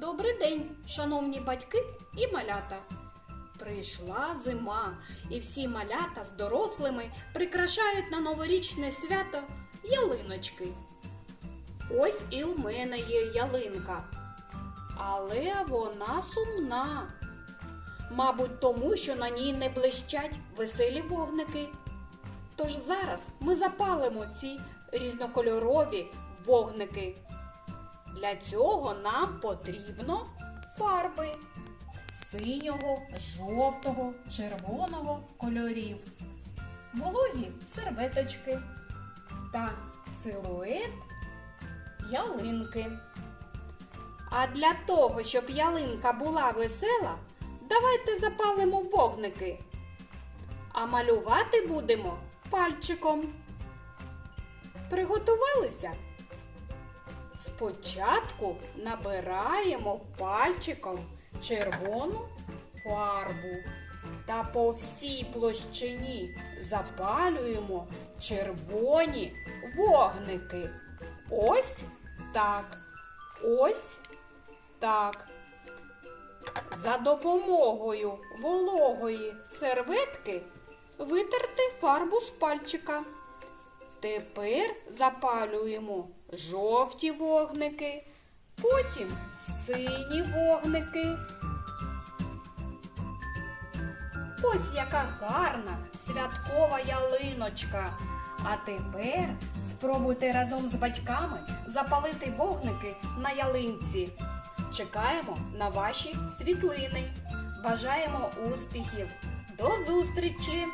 Добрий день, шановні батьки і малята. Прийшла зима, і всі малята з дорослими прикрашають на новорічне свято ялиночки. Ось і у мене є ялинка, але вона сумна. Мабуть, тому що на ній не блищать веселі вогники. Тож зараз ми запалимо ці різнокольорові вогники. Для цього нам потрібно фарби синього, жовтого, червоного кольорів, вологі серветочки та силует ялинки. А для того, щоб ялинка була весела, давайте запалимо вогники. А малювати будемо пальчиком. Приготувалися? Спочатку набираємо пальчиком червону фарбу та по всій площині запалюємо червоні вогники. Ось так. Ось так. За допомогою вологої серветки витерти фарбу з пальчика. Тепер запалюємо жовті вогники, потім сині вогники. Ось яка гарна святкова ялиночка. А тепер спробуйте разом з батьками запалити вогники на ялинці. Чекаємо на ваші світлини. Бажаємо успіхів! До зустрічі!